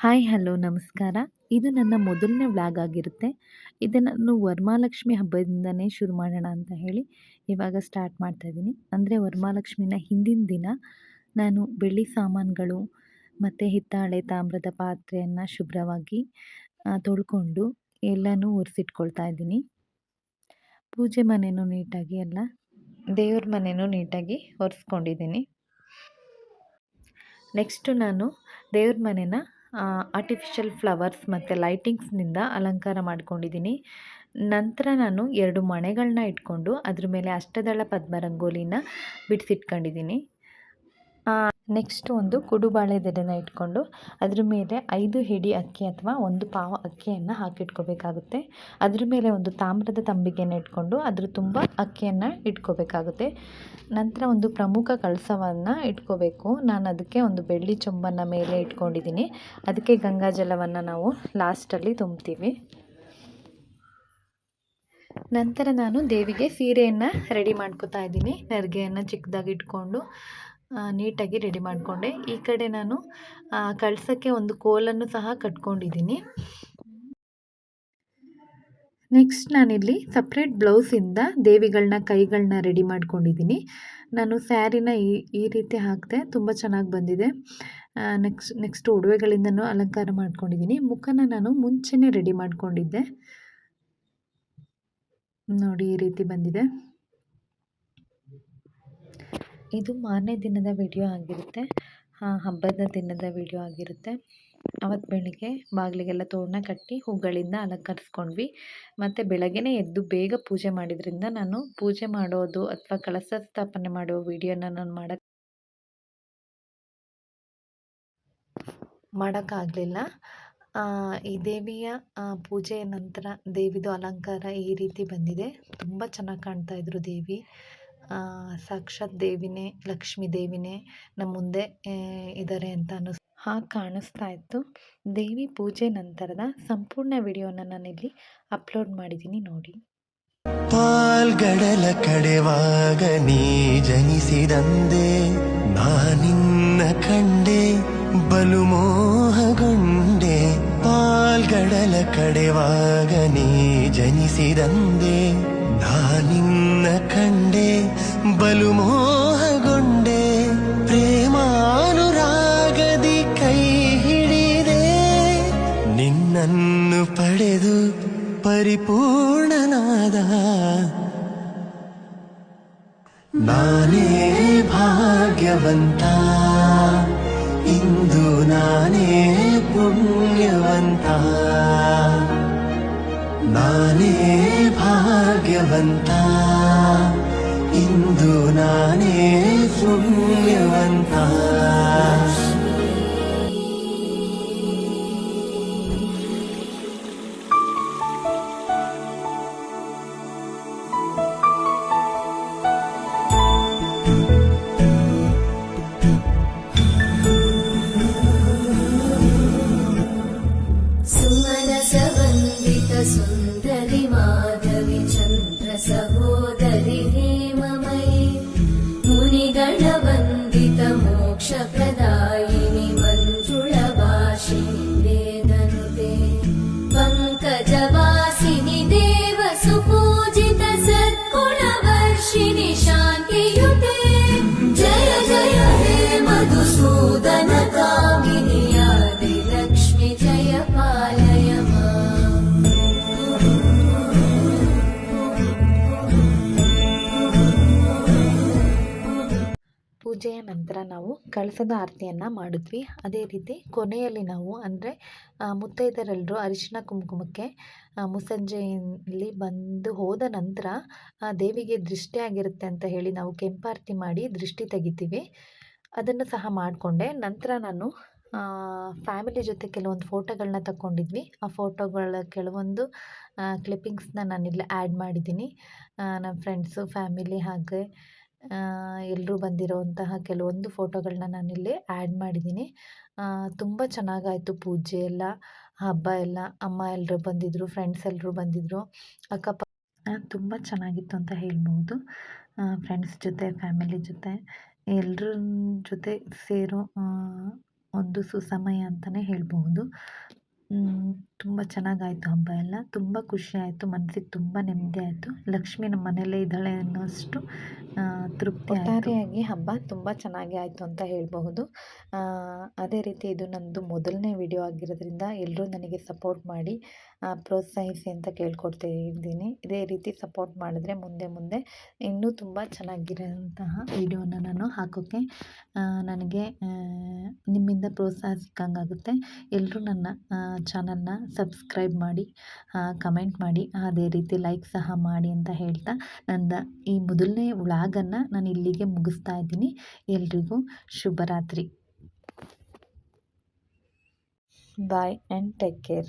Hi, hello, ನಮಸ್ಕಾರ. ಇದು ನನ್ನ ಮೊದಲನೇ ವ್ಲಾಗ್ ಆಗಿರುತ್ತೆ. ಇದನ್ನು ನಾನು ವರಮಹಾಲಕ್ಷ್ಮಿ ಹಬ್ಬದಿಂದನೇ ಶುರು ಮಾಡೋಣ ಅಂತ ಹೇಳಿ ಇವಾಗ ಸ್ಟಾರ್ಟ್ ಮಾಡ್ತಾ ಇದ್ದೀನಿ. ಅಂದರೆ ವರಮಾಲಕ್ಷ್ಮಿನ ಹಿಂದಿನ ದಿನ ನಾನು ಬೆಳ್ಳಿ ಸಾಮಾನುಗಳು ಮತ್ತು ಹಿತ್ತಾಳೆ ತಾಮ್ರದ ಪಾತ್ರೆಯನ್ನು ಶುಭ್ರವಾಗಿ ತೊಳ್ಕೊಂಡು ಎಲ್ಲನೂ ಒರೆಸಿಟ್ಕೊಳ್ತಾ ಇದ್ದೀನಿ. ಪೂಜೆ ಮನೆಯೂ ನೀಟಾಗಿ ಎಲ್ಲ ದೇವ್ರ ಮನೆಯೂ ನೀಟಾಗಿ ಒರೆಸ್ಕೊಂಡಿದ್ದೀನಿ. ನೆಕ್ಸ್ಟು ನಾನು ದೇವ್ರ ಮನೆನ ಆರ್ಟಿಫಿಷಿಯಲ್ ಫ್ಲವರ್ಸ್ ಮತ್ತು ಲೈಟಿಂಗ್ಸ್ನಿಂದ ಅಲಂಕಾರ ಮಾಡ್ಕೊಂಡಿದ್ದೀನಿ. ನಂತರ ನಾನು ಎರಡು ಮಣೆಗಳನ್ನ ಇಟ್ಕೊಂಡು ಅದ್ರ ಮೇಲೆ ಅಷ್ಟದಳ ಪದ್ಮ ರಂಗೋಲಿನ ಬಿಡಿಸಿಟ್ಕೊಂಡಿದ್ದೀನಿ. ನೆಕ್ಸ್ಟ್ ಒಂದು ಕುಡುಬಾಳೆ ದೆಲೆನ ಇಟ್ಕೊಂಡು ಅದ್ರ ಮೇಲೆ ಐದು ಹಿಡಿ ಅಕ್ಕಿ ಅಥವಾ ಒಂದು ಪಾವ ಅಕ್ಕಿಯನ್ನು ಹಾಕಿಟ್ಕೋಬೇಕಾಗುತ್ತೆ. ಅದ್ರ ಮೇಲೆ ಒಂದು ತಾಮ್ರದ ತಂಬಿಗೆಯನ್ನು ಇಟ್ಕೊಂಡು ಅದ್ರ ತುಂಬ ಅಕ್ಕಿಯನ್ನು ಇಟ್ಕೋಬೇಕಾಗುತ್ತೆ. ನಂತರ ಒಂದು ಪ್ರಮುಖ ಕಳಸವನ್ನು ಇಟ್ಕೋಬೇಕು. ನಾನು ಅದಕ್ಕೆ ಒಂದು ಬೆಳ್ಳಿ ಚೊಂಬನ್ನು ಮೇಲೆ ಇಟ್ಕೊಂಡಿದ್ದೀನಿ ಅದಕ್ಕೆ ಗಂಗಾ ಜಲವನ್ನು ನಾವು ಲಾಸ್ಟಲ್ಲಿ ತುಂಬ್ತೀವಿ. ನಂತರ ನಾನು ದೇವಿಗೆ ಸೀರೆಯನ್ನು ರೆಡಿ ಮಾಡ್ಕೋತಾ ಇದ್ದೀನಿ. ನೆರಿಗೆಯನ್ನು ಚಿಕ್ಕದಾಗಿ ಇಟ್ಕೊಂಡು ನೀಟಾಗಿ ರೆಡಿ ಮಾಡಿಕೊಂಡೆ. ಈ ಕಡೆ ನಾನು ಕಳ್ಸೋಕ್ಕೆ ಒಂದು ಕೋಲನ್ನು ಸಹ ಕಟ್ಕೊಂಡಿದ್ದೀನಿ. ನೆಕ್ಸ್ಟ್ ನಾನಿಲ್ಲಿ ಸಪ್ರೇಟ್ ಬ್ಲೌಸಿಂದ ದೇವಿಗಳನ್ನ ಕೈಗಳನ್ನ ರೆಡಿ ಮಾಡ್ಕೊಂಡಿದ್ದೀನಿ. ನಾನು ಸ್ಯಾರಿನ ಈ ಈ ರೀತಿ ಹಾಕಿದೆ ತುಂಬ ಚೆನ್ನಾಗಿ ಬಂದಿದೆ. ನೆಕ್ಸ್ಟ್ ನೆಕ್ಸ್ಟ್ ಒಡವೆಗಳಿಂದನೂ ಅಲಂಕಾರ ಮಾಡ್ಕೊಂಡಿದ್ದೀನಿ. ಮುಖನ ನಾನು ಮುಂಚೆನೇ ರೆಡಿ ಮಾಡಿಕೊಂಡಿದ್ದೆ. ನೋಡಿ ಈ ರೀತಿ ಬಂದಿದೆ. ಇದು ಮಾರನೇ ದಿನದ ವಿಡಿಯೋ ಆಗಿರುತ್ತೆ. ಹಬ್ಬದ ದಿನದ ವಿಡಿಯೋ ಆಗಿರುತ್ತೆ. ಅವತ್ತು ಬೆಳಗ್ಗೆ ಬಾಗಿಲಿಗೆಲ್ಲ ತೋರಣ ಕಟ್ಟಿ ಹೂಗಳಿಂದ ಅಲಂಕರಿಸ್ಕೊಂಡ್ವಿ. ಮತ್ತು ಬೆಳಗ್ಗೆನೇ ಎದ್ದು ಬೇಗ ಪೂಜೆ ಮಾಡಿದ್ರಿಂದ ನಾನು ಪೂಜೆ ಮಾಡೋದು ಅಥವಾ ಕಳಸ ಸ್ಥಾಪನೆ ಮಾಡೋ ವಿಡಿಯೋನ ನಾನು ಮಾಡೋಕ್ಕೆ ಮಾಡೋಕ್ಕಾಗಲಿಲ್ಲ. ಈ ದೇವಿಯ ಪೂಜೆಯ ನಂತರ ದೇವಿದು ಅಲಂಕಾರ ಈ ರೀತಿ ಬಂದಿದೆ. ತುಂಬ ಚೆನ್ನಾಗಿ ಕಾಣ್ತಾಯಿದ್ರು ದೇವಿ. ಸಾಕ್ಷಾತ್ ದೇವಿನೇ, ಲಕ್ಷ್ಮೀ ದೇವಿನೇ ನಮ್ಮ ಮುಂದೆ ಇದ್ದಾರೆ ಅಂತ ಅನ್ನಿಸ್, ಹಾಗೆ ಕಾಣಿಸ್ತಾ ಇತ್ತು. ದೇವಿ ಪೂಜೆ ನಂತರದ ಸಂಪೂರ್ಣ ವಿಡಿಯೋನ ನಾನಿಲ್ಲಿ ಅಪ್ಲೋಡ್ ಮಾಡಿದ್ದೀನಿ ನೋಡಿ. ಪಾಲ್ಗಡಲ ಕಡೆವಾಗ ನೀ ಜನಿಸಿದಂದೆ ನಾನಿನ್ನ ಕಂಡೆ ಬಲು ಮೋಹಗೊಂಡೆ ಪಾಲ್ಗಡಲ ಕಡೆವಾಗ ನೀ ಜನಿಸಿದಂದೆ ನಾನಿನ್ನ ಕಂಡೆ, ಬಲು ಮೋಹಗೊಂಡೆ, ಪ್ರೇಮಾನುರಾಗದಿ ಕೈ ಹಿಡಿದೆ. ನಿನ್ನನ್ನು ಪಡೆದು ಪರಿಪೂರ್ಣನಾದ ನಾನೇ ಭಾಗ್ಯವಂತ, ಇಂದು ಪುಣ್ಯವಂತ ನಾನೇ ಭಾಗ್ಯವಂತ. ಇಂದು ನಾನೇ ಪುಣ್ಯವಂತ ಪೂಜೆಯ ನಂತರ ನಾವು ಕಳಸದ ಆರತಿಯನ್ನು ಮಾಡಿದ್ವಿ. ಅದೇ ರೀತಿ ಕೊನೆಯಲ್ಲಿ ನಾವು ಅಂದರೆ ಮುತ್ತೈದರೆಲ್ಲರೂ ಅರಿಶಿನ ಕುಂಕುಮಕ್ಕೆ ಮುಸಂಜೆಯಲ್ಲಿ ಬಂದು ಹೋದ ನಂತರ ದೇವಿಗೆ ದೃಷ್ಟಿ ಆಗಿರುತ್ತೆ ಅಂತ ಹೇಳಿ ನಾವು ಕೆಂಪಾರತಿ ಮಾಡಿ ದೃಷ್ಟಿ ತೆಗಿತೀವಿ. ಅದನ್ನು ಸಹ ಮಾಡಿಕೊಂಡೆ. ನಂತರ ನಾನು ಫ್ಯಾಮಿಲಿ ಜೊತೆ ಕೆಲವೊಂದು ಫೋಟೋಗಳನ್ನ ತಗೊಂಡಿದ್ವಿ ಆ ಫೋಟೋಗಳ ಕೆಲವೊಂದು ಕ್ಲಿಪ್ಪಿಂಗ್ಸ್ನ ನಾನಿಲ್ಲಿ ಆ್ಯಡ್ ಮಾಡಿದ್ದೀನಿ. ನಮ್ಮ ಫ್ರೆಂಡ್ಸು ಫ್ಯಾಮಿಲಿ ಹಾಗೆ ಎಲ್ಲರೂ ಬಂದಿರೋವಂತಹ ಕೆಲವೊಂದು ಫೋಟೋಗಳನ್ನ ನಾನಿಲ್ಲಿ ಆ್ಯಡ್ ಮಾಡಿದ್ದೀನಿ. ತುಂಬ ಚೆನ್ನಾಗಾಯಿತು ಪೂಜೆ ಎಲ್ಲ, ಹಬ್ಬ ಎಲ್ಲ. ಅಮ್ಮ ಎಲ್ಲರೂ ಬಂದಿದ್ದರು ಫ್ರೆಂಡ್ಸ್ ಎಲ್ಲರೂ ಬಂದಿದ್ದರು ಅಕ್ಕಪಕ್ಕ ತುಂಬ ಚೆನ್ನಾಗಿತ್ತು ಅಂತ ಹೇಳ್ಬೋದು ಫ್ರೆಂಡ್ಸ್ ಜೊತೆ ಫ್ಯಾಮಿಲಿ ಜೊತೆ ಎಲ್ಲರ ಜೊತೆ ಸೇರೋ ಒಂದು ಸುಸಮಯ ಅಂತಲೇ ಹೇಳ್ಬಹುದು. ತುಂಬ ಚೆನ್ನಾಗಾಯಿತು ಹಬ್ಬ ಎಲ್ಲ. ತುಂಬ ಖುಷಿ ಆಯಿತು. ಮನ್ಸಿಗೆ ತುಂಬ ನೆಮ್ಮದಿ ಆಯಿತು. ಲಕ್ಷ್ಮಿ ನಮ್ಮ ಮನೆಯಲ್ಲೇ ಇದ್ದಾಳೆ ಅನ್ನೋಷ್ಟು ತೃಪ್ತಿ ಹಬ್ಬ ತುಂಬ ಚೆನ್ನಾಗಿ ಆಯಿತು ಅಂತ ಹೇಳಬಹುದು. ಅದೇ ರೀತಿ ಇದು ನನ್ನದು ಮೊದಲನೇ ವಿಡಿಯೋ ಆಗಿರೋದ್ರಿಂದ ಎಲ್ಲರೂ ನನಗೆ ಸಪೋರ್ಟ್ ಮಾಡಿ ಪ್ರೋತ್ಸಾಹಿಸಿ ಅಂತ ಕೇಳ್ಕೊಡ್ತಾ ಇದ್ದೀನಿ. ಇದೇ ರೀತಿ ಸಪೋರ್ಟ್ ಮಾಡಿದ್ರೆ ಮುಂದೆ ಮುಂದೆ ಇನ್ನೂ ತುಂಬ ಚೆನ್ನಾಗಿರೋಂತಹ ವಿಡಿಯೋನ ನಾನು ಹಾಕೋಕ್ಕೆ ನನಗೆ ನಿಮ್ಮಿಂದ ಪ್ರೋತ್ಸಾಹ ಸಿಕ್ಕಂಗಾಗುತ್ತೆ. ಎಲ್ಲರೂ ನನ್ನ ಚಾನಲ್ನ ಸಬ್ಸ್ಕ್ರೈಬ್ ಮಾಡಿ ಕಮೆಂಟ್ ಮಾಡಿ, ಅದೇ ರೀತಿ ಲೈಕ್ ಸಹ ಮಾಡಿ ಅಂತ ಹೇಳ್ತಾ ನನ್ನ ಈ ಮೊದಲನೇ ವ್ಲಾಗನ್ನು ನಾನು ಇಲ್ಲಿಗೆ ಮುಗಿಸ್ತಾ ಇದ್ದೀನಿ. ಎಲ್ರಿಗೂ ಶುಭರಾತ್ರಿ. Boy and take care